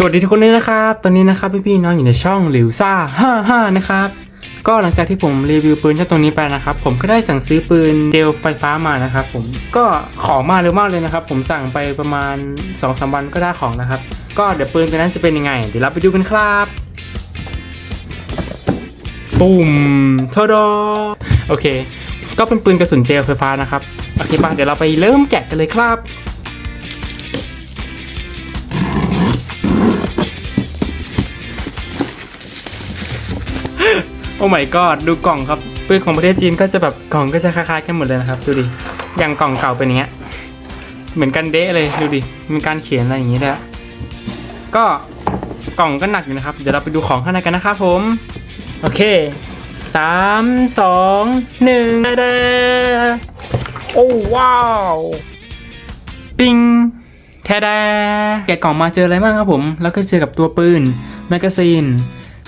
สวัสดีทุกคนเลยนะครับ ตอนนี้นะครับพี่ๆน้องอยู่ในช่องหลิวซ่า55นะครับ ก็หลังจากที่ผมรีวิวปืนเจ้าตัวนี้ไปนะครับ ผมก็ได้สั่งซื้อปืนเดลไฟฟ้ามานะครับ ผมก็ของมาเร็วมากเลยนะครับ ผมสั่งไปประมาณ2อสวันก็ได้ของนะครับ ก็เดี๋ยวปืนตัวนั้นจะเป็นยังไง เดี๋ยวเราไปดูกันครับปุ่มโทโดโอเค ก็เป็นปืนกระสุนเจลไฟฟ้านะครับโอเคป่ะเดี๋ยวเราไปเริ่มแกะกันเลยครับ โอ้ my god ดูกล่องครับปืนของประเทศจีนก็จะแบบกล่องก็จะคล้ายๆกันหมดเลยนะครับดูดิอย่างกล่องเก่าเป็นอย่างเงี้ยเหมือนกันเดะเลยดูดิมีการเขียนอะไรอย่างงี้ด้วยก็กล่องก็หนักอยู่นะครับ เดี๋ยวเราไปดูของข้างในกันนะครับผม โอเคสามสองหนึ่งเด้โอ้ว้าวปิงแทแดแกะกล่องมาเจออะไรบ้างครับผม แล้วก็เจอกับตัวปืน แมกกาซีน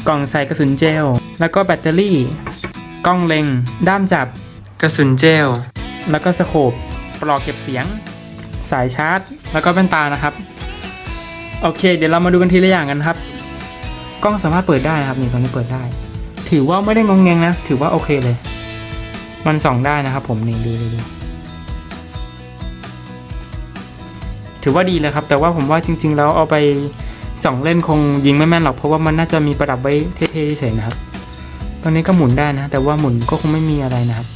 กล่องใส่กระสุนเจล แล้วก็แบตเตอรี่ กล้องเล็ง ด้ามจับ กระสุนเจล แล้วก็สโคปปลอกเก็บเสียง สายชาร์จ แล้วก็แว่นตานะครับ โอเค เดี๋ยวเรามาดูกันทีละอย่างกันครับ กล้องสามารถเปิดได้นะครับนี่ตรงนี้เปิดได้ ถือว่าไม่ได้งงแงงนะ ถือว่าโอเคเลย มันส่องได้นะครับ ผมนี่ดูดูดูถือว่าดีเลยครับ แต่ว่าผมว่าจริง ๆ แล้วเอาไป สองเล่นคงยิงไม่แม่นหรอกเพราะว่ามันน่าจะมีประดับไว้เท่ๆเฉยนะครับ ตอนนี้ก็หมุนได้นะ แต่ว่าหมุนก็คงไม่มีอะไรนะครับ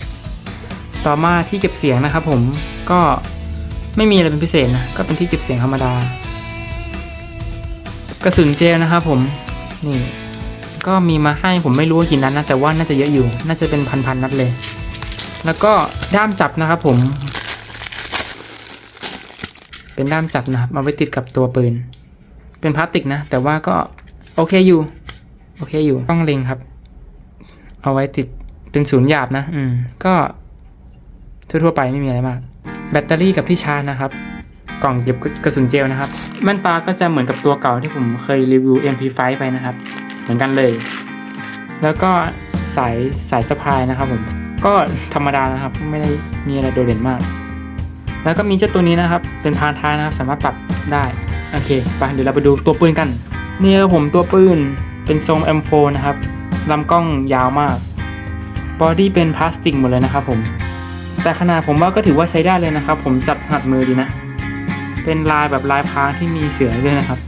ต่อมาที่เก็บเสียงนะครับ ผมก็ไม่มีอะไรเป็นพิเศษนะก็เป็นที่เก็บเสียงธรรมดากระสุนเจลนะครับ ผมนี่ ก็มีมาให้ผมไม่รู้ว่ากี่นัดนะแต่ว่าน่าจะเยอะอยู่ น่าจะเป็นพันๆนัดเลย แล้วก็ด้ามจับนะครับ ผม เป็นด้ามจับนะครับเอาไว้ติดกับตัวปืน เป็นพลาสติกนะ แต่ว่าก็โอเคอยู่ โอเคอยู่ ต้องเล็งครับ เอาไว้ติดเป็นศูนย์หยาบนะ อืม ก็ทั่วๆไปไม่มีอะไรมาก แบตเตอรี่กับที่ชาร์จนะครับ กล่องเก็บกระสุนเจลนะครับแว่นตาก็จะเหมือนกับตัวเก่าที่ผมเคยรีวิว MP5 ไปนะครับ เหมือนกันเลย แล้วก็สายสายสะพายนะครับผม ก็ธรรมดานะครับ ไม่ได้มีอะไรโดดเด่นมาก แล้วก็มีเจ้าตัวนี้นะครับ เป็นพานท้ายนะครับ สามารถปรับได้ โอเคไปเดี๋ยวเราไปดูตัวปืนกัน นี่ครับผมตัวปืนเป็นทรง M4 นะครับลำกล้องยาวมากบอดี้เป็นพลาสติกหมดเลยนะครับผมแต่ขนาดผมว่าก็ถือว่าใช้ได้เลยนะครับ ผมจับถนัดมือดีนะ เป็นลายแบบลายพรางที่มีเสือด้วยนะครับ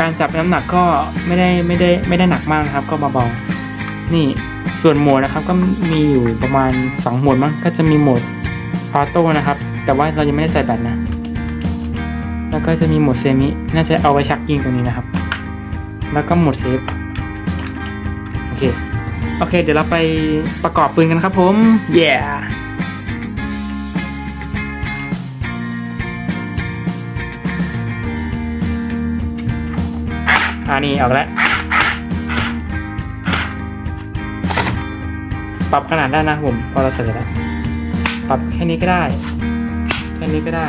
การจับน้ำหนักก็ไม่ได้ไม่ได้ไม่ได้หนักมากนะครับ ก็เบาๆนี่ส่วนหมดนะครับก็มีอยู่ประมาณ2โหมดมั้งก็จะมีโหมดออโต้นะครับ แต่ว่าเรายังไม่ได้ใส่แบตนะ แล้วก็จะมีโหมดเซมิ น่าจะเอาไว้ชักยิงตรงนี้นะครับ แล้วก็โหมดเซฟ โอเค โอเค เดี๋ยวเราไปประกอบปืนกันครับผม เย้อ่านี่เอาแล้วปรับขนาดได้นะผมพอเราเสร็จแล้ว ปรับแค่นี้ก็ได้ แค่นี้ก็ได้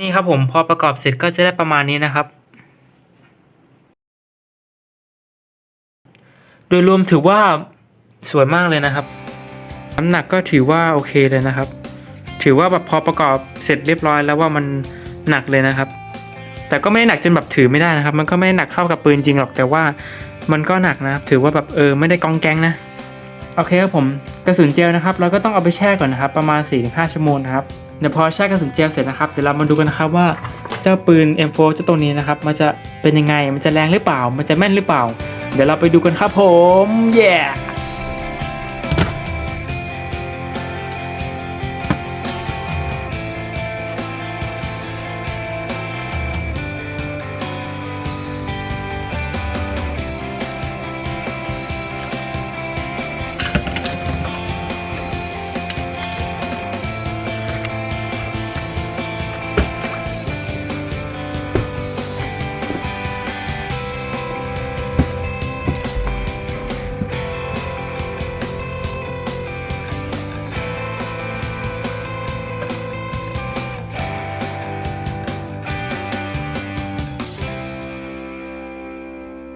นี่ครับผมพอประกอบเสร็จก็จะได้ประมาณนี้นะครับ โดยรวมถือว่าสวยมากเลยนะครับ น้ำหนักก็ถือว่าโอเคเลยนะครับ ถือว่าแบบพอประกอบเสร็จเรียบร้อยแล้วว่ามันหนักเลยนะครับ แต่ก็ไม่ได้หนักจนแบบถือไม่ได้นะครับ มันก็ไม่ได้หนักเท่ากับปืนจริงหรอกแต่ว่ามันก็หนักนะครับ ถือว่าแบบเออไม่ได้กองแกงนะโอเคครับผมกระสุนเจลนะครับ เราก็ต้องเอาไปแช่ก่อนนะครับ ประมาณ 4-5 ชั่วโมงนะครับ เดี๋ยวพอแช่กระสุนเจลเสร็จนะครับเดี๋ยวเรามาดูกันนะครับว่าเจ้าปืน M4 เจ้าตัวนี้นะครับมันจะเป็นยังไงมันจะแรงหรือเปล่า มันจะแม่นหรือเปล่า เดี๋ยวเราไปดูกันครับผม เย้โ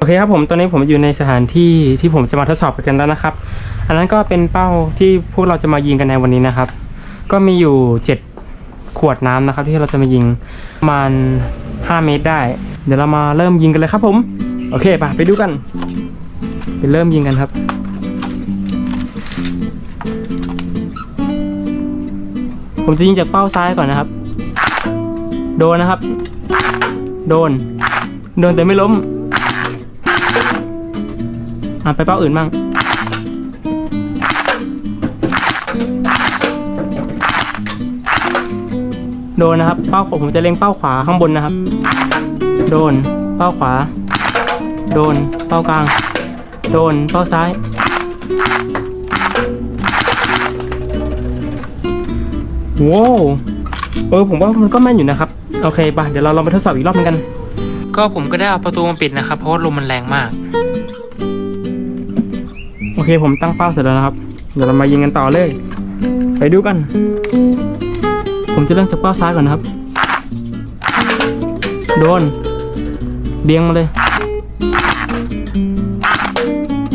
อเคครับผมตอนนี้ผมอยู่ในสถานที่ที่ผมจะมาทดสอบกันแล้วนะครับ อันนั้นก็เป็นเป้าที่พวกเราจะมายิงกันในวันนี้นะครับ ก็มีอยู่เจ็ดขวดน้ำนะครับ ที่เราจะมายิงประมาณ 5 เมตรได้ เดี๋ยวเรามาเริ่มยิงกันเลยครับผม โอเคปะไปดูกัน ไปเริ่มยิงกันครับผมจะยิงจากเป้าซ้ายก่อนนะครับ โดนนะครับ โดน โดนแต่ไม่ล้ม อะไปเป้าอื่นบ้างโดนนะครับ เป้าขวาผมจะเล็งเป้าขวาข้างบนนะครับ โดน เป้าขวา โดน เป้ากลาง โดน เป้าซ้ายว้าวเออผมว่ามันก็แม่นอยู่นะครับ โอเคป่ะ เดี๋ยวเราลองไปทดสอบอีกรอบนึงกัน ก็ผมก็ได้เอาประตูมาปิดนะครับ เพราะว่าลมมันแรงมาก โอเคผมตั้งเป้าเสร็จแล้วนะครับ เดี๋ยวเรามายิงกันต่อเลย ไปดูกัน ผมจะเริ่มจากเป้าซ้ายก่อนนะครับ โดนเบียงมาเลย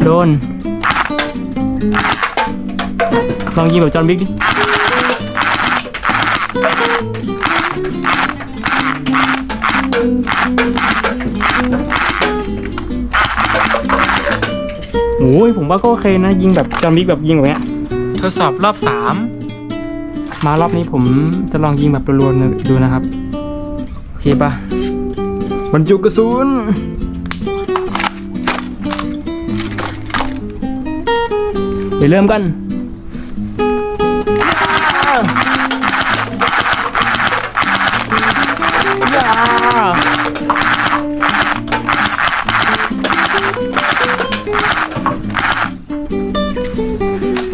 โดน ลองยิงแบบจอห์นบิ๊กดิ ผมว่าก็โอเคนะ ยิงแบบจอห์นบิ๊กแบบยิงแบบเนี้ย ทดสอบรอบสามมารอบนี้ผมจะลองยิงแบบรัวๆดูนะครับ โอเคปะบรรจุกระสุนไปเริ่มกัน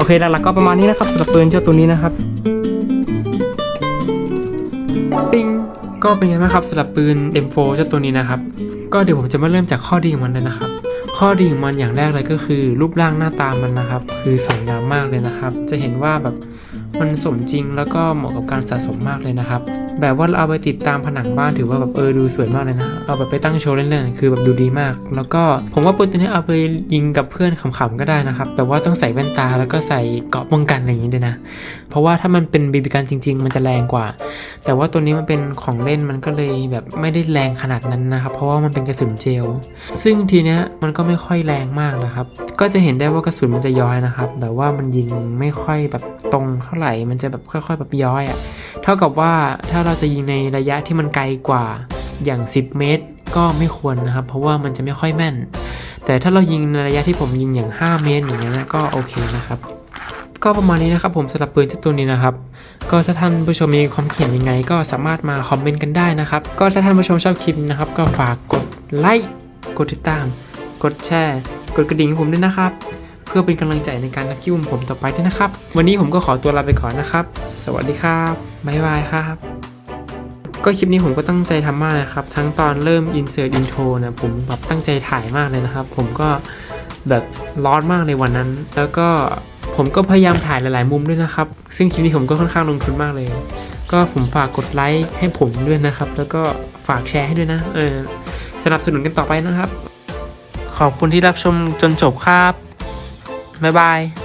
เคหลักๆก็ประมาณนี้นะครับสำหรับปืนเจ้าตัวนี้นะครับปิงก็เป็นไงบ้างครับสำหรับปืน M4 เจ้าตัวนี้นะครับ ก็เดี๋ยวผมจะมาเริ่มจากข้อดีของมันเลยนะครับ ข้อดีของมันอย่างแรกเลยก็คือ รูปร่างหน้าตามันนะครับ คือสวยงามมากเลยนะครับ จะเห็นว่าแบบ มันสมจริงแล้วก็เหมาะกับการสะสมมากเลยนะครับ แบบว่าเราเอาไปติดตามผนังบ้านถือว่าแบบเออดูสวยมากเลยนะ เอาแบบไปตั้งโชว์เล่นๆคือแบบดูดีมาก แล้วก็ผมว่าปืนตัวนี้เอาไปยิงกับเพื่อนขำๆก็ได้นะครับ แต่ว่าต้องใส่แว่นตาแล้วก็ใส่เกราะป้องกันอะไรอย่างนี้ด้วยนะ เพราะว่าถ้ามันเป็นบีบีกันจริง ๆ มันจะแรงกว่า แต่ว่าตัวนี้มันเป็นของเล่นมันก็เลยแบบไม่ได้แรงขนาดนั้นนะครับ เพราะว่ามันเป็นกระสุนเจล ซึ่งทีเนี้ยมันก็ไม่ค่อยแรงมากนะครับ ก็จะเห็นได้ว่ากระสุนมันจะย้อยนะครับ แบบว่ามันยิงไม่ค่อยแบบตรงเท่าไหร่มันจะแบบค่อยๆแบบย้อยอะ่ะ เท่ากับว่าถ้าเราจะยิงในระยะที่มันไกลกว่าอย่าง 10 เมตร ก็ไม่ควรนะครับ เพราะว่ามันจะไม่ค่อยแม่น แต่ถ้าเรายิงในระยะที่ผมยิงอย่าง 5 เมตรอย่างนี้ยนะก็โอเคนะครับ ก็ประมาณนี้นะครับผมสำหรับปืนเจ้าตัวนี้นะครับ ก็ถ้าท่านผู้ชมมีความเห็นยังไง ก็สามารถมาคอมเมนต์กันได้นะครับ ก็ถ้าท่านผู้ชมชอบคลิปนะครับ ก็ฝากกดไลค์ กดติดตาม กดแชร์ กดกระดิ่งให้ผมด้วยนะครับ พื่อเป็นกำลังใจในการนักคิวผมต่อไปด้วยนะครับ วันนี้ผมก็ขอตัวลาไปก่อนนะครับ สวัสดีครับบ๊ายบายครับก็คลิปนี้ผมก็ตั้งใจทำมากนะครับ ทั้งตอนเริ่ม insert intro นะผมแบบตั้งใจถ่ายมากเลยนะครับ ผมก็แบบร้อนมากในวันนั้น แล้วก็ผมก็พยายามถ่ายหลาย ๆ มุมด้วยนะครับ ซึ่งคลิปนี้ผมก็ค่อนข้างลงทุนมากเลย ก็ผมฝากกดไลค์ให้ผมด้วยนะครับ แล้วก็ฝากแชร์ให้ด้วยนะ เออสนับสนุนกันต่อไปนะครับ ขอบคุณที่รับชมจนจบครับ บ๊ายบาย